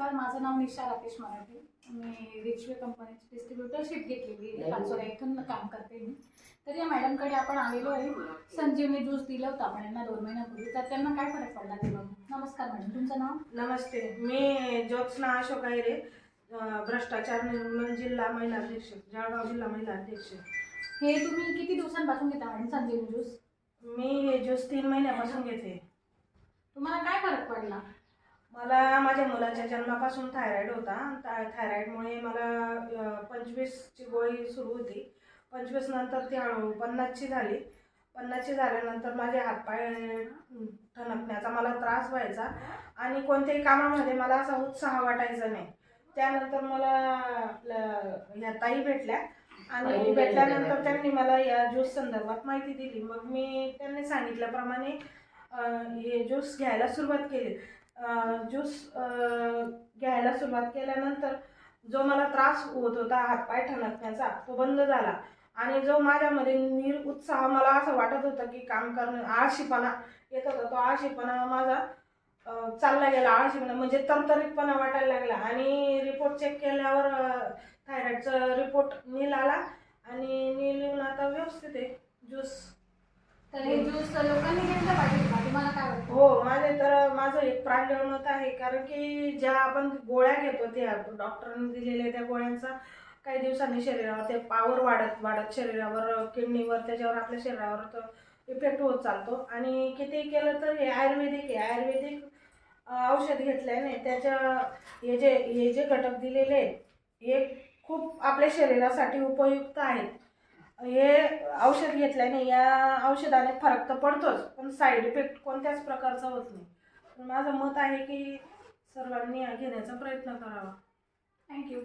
तर माझं नाव निशा राकेश मराठे. मी रिचवे कंपनीची डिस्ट्रीब्युटरशिप घेतलेली आहे. पाचोरा इथून काम करते मी. तर या मॅडमकडे आपण आलेलो आहे. संजीवनी ज्यूस दिलं होतं आपण यांना दोन महिन्यापूर्वी. तर त्यांना काय फरक पडला ते बघून? नमस्कार मॅडम तुमचं नाव? नमस्ते. मी ज्योत्स्ना अशोक आहिरे अं, भ्रष्टाचार निर्मूलन जिल्हा महिला अध्यक्ष जळगाव जिल्हा महिला अध्यक्ष. हे तुम्ही किती दिवसांपासून घेता मॅडम संजीवनी ज्यूस? मी हे ज्यूस तीन महिन्यापासून घेते. तुम्हाला काय फरक पडला? मला माझ्या मुलाच्या जन्मापासून थायरॉईड होता. थायरॉईडमुळे मला पंचवीसची गोळी सुरू होती. पंचवीस नंतर ती हळूहळू पन्नासची झाली. पन्नासची झाल्यानंतर माझे हातपाय ठणकण्याचा मला त्रास व्हायचा. आणि कोणत्याही कामामध्ये मला असा उत्साह वाटायचा नाही. त्यानंतर मला ह्या ताई भेटल्या. आणि भेटल्यानंतर त्यांनी मला या ज्यूस संदर्भात माहिती दिली. मग मी त्यांनी सांगितल्याप्रमाणे हे ज्यूस घ्यायला सुरुवात केली. ज्यूस घ्यायला सुरुवात केल्यानंतर जो मला त्रास होत होता हातपाय ठणकण्याचा तो बंद झाला. आणि जो माझ्यामध्ये निर उत्साह मला असं वाटत होतं की काम करणं आळशीपणा येत होता तो आळशीपणा माझा चालला गेला. आळशीपणा म्हणजे तरतरीतपणा वाटायला लागला. आणि रिपोर्ट चेक केल्यावर थायरॉईडचा रिपोर्ट नील आला आणि नील येऊन आता व्यवस्थित आहे. ज्यूस. तर हे ज्यूस लोकांनी घेतलं पाहिजे तुम्हाला काय वाटतं? हो माझे तर माझं एक प्रांजळ मत आहे. कारण की ज्या आपण गोळ्या घेतो त्या डॉक्टरांनी दिलेल्या त्या गोळ्यांचा काही दिवसांनी शरीरावर ते पावर वाढत वाढत शरीरावर किडनीवर त्याच्यावर आपल्या शरीरावर तो इफेक्ट होत चालतो. आणि किती केलं तर हे आयुर्वेदिक आहे. आयुर्वेदिक औषध घेतल्याने त्याच्या हे जे हे जे घटक दिलेले आहेत हे खूप आपल्या शरीरासाठी उपयुक्त आहेत. हे औषध घेतल्याने या औषधाने फरक तर पडतोच पण साईड इफेक्ट कोणत्याच प्रकारचा होत नाही. माझं मत आहे की सर्वांनी घेण्याचा प्रयत्न करावा. थँक्यू